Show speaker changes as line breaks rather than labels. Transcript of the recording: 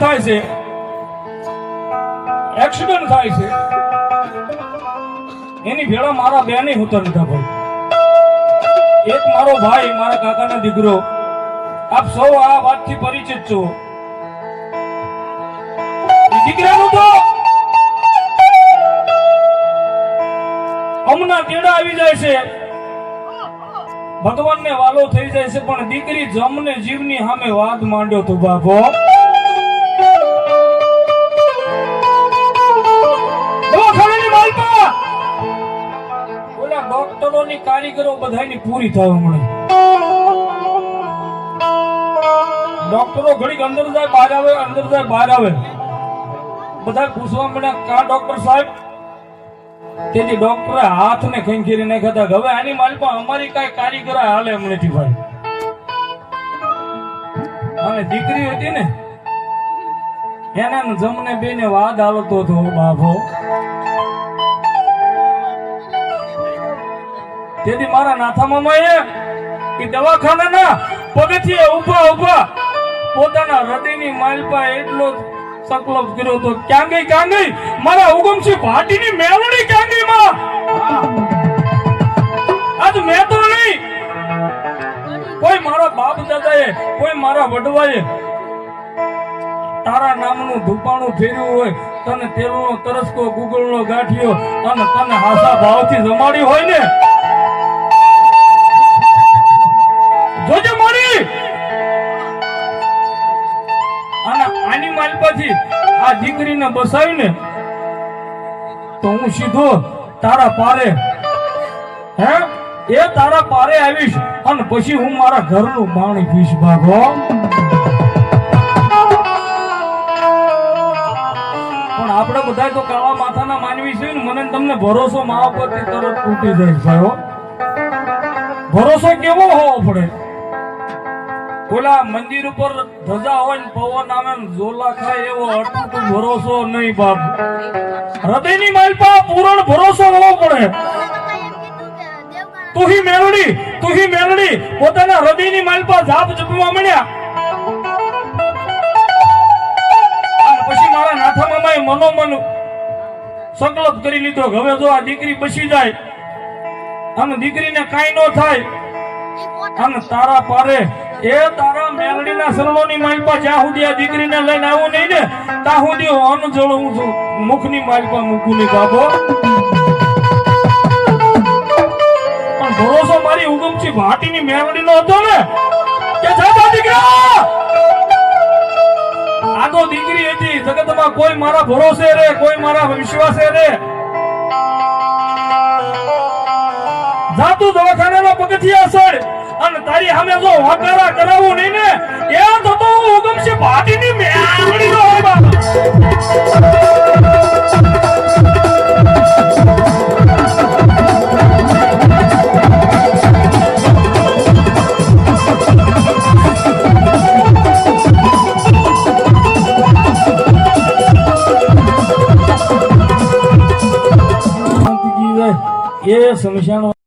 થાય છે? એક્સિડન્ટ થાય છે? એની ભેળા મારા બેને ઉતર લીધા ભાઈ. એક મારો ભાઈ, મારા કાકાનો દીકરો, આપ સૌ આ વાતથી પરિચિત છો. દીકરાનું તો હમણાં તેડા આવી જાય છે. ભગવાનને વાલો થઈ જાય છે, પણ દીકરી જમને જીવની સામે વાદ માંડ્યો તો બાપો. ડોક્ટરોની કારીગરો બધાયની પૂરી થવા મળે. ડોક્ટરો ઘડીક અંદર જાય, બહાર આવે, અંદર જાય, બહાર આવે. બધા પૂછવા મળ્યા કા ડોક્ટર સાહેબ? તેથી ડોક્ટરે હાથને ખંખેરી નાખ્યા હવે આની માલપા અમારી કાંઈ કારીગર હાલે એમ ભાઈ. અને દીકરી હતી ને, એના જમને જમને બેને વાદ હાલતો હતો બાપો તેથી મારા નાથા મામાએ એ દવાખાનાના પગથિયે ઊભા ઊભા પોતાના હૃદયની માલપા એટલો સંકલ્પ કર્યો તો ક્યાં ગઈ મારા હુકમસિંહ ભાટીની મેળવણી ક્યાં માં? આજ મેં તો નહીં. કોઈ મારા બાપ દાદાએ, કોઈ મારા વડવાએ તારા નામનું ધૂપાણું ફેર્યું હોય, તને તેલનો તરસકો, ગુગળનો ગાંઠિયો અને તને હાસા ભાવથી જમાડી હોય ને? દીકરીને બસાવીને તો હું સીધો તારા પારે, હે? એ તારા પારે આવીશ અને પછી હું મારા ઘરનું પાણી પીશ, ભાગો. પણ આપણે બધા તો કાળા માથાના માનવી છે ને, મને તમને ભરોસો મા પર તરત તૂટી જાય, ભાઈઓ. ભરોસો કેવો હોવો પડે? ઓલા મંદિર ઉપર ધજા હોય ને પવન આવે ઝોલા ખાય એવો અટૂટ ભરોસો નહીં બાપ. હૃદયની માલપા પૂરણ ભરોસો હોવો પડે. તુહી મેળડી તુહી મેળડી પોતાના હૃદયની માલપા જાપ જપવા મળ્યા પછી મારા નાથા મામાએ મનોમન સંકલ્પ કરી લીધો હવે જો આ દીકરી બસી જાય અને દીકરીને કાંઈ ન થાય, અને તારા પારે એ તારા મેલડીના સરલોની માલપા જ્યાં સુધી આ દીકરીને લઈને આવું નહીં ને, ત્યાં સુધી હું અન્ન જળ હું મુખની માલપા મૂકું નહીં બાબો પણ ભરોસો મારી ઉગમચી ભાટીની મેલડીનો હતો ને, કે જાતા દીકરા! આ તો દીકરી હતી, જગતમાં કોઈ મારા ભરોસે રે, કોઈ મારા વિશ્વાસે રે. જાતું દવાખાનાના પગથિયા સર અને તારી સામે જો વાકારા કરાવું નહીં ને, એ તો તો હું ઉગમશે ભાટીની મેળડી હોય એ સમશાન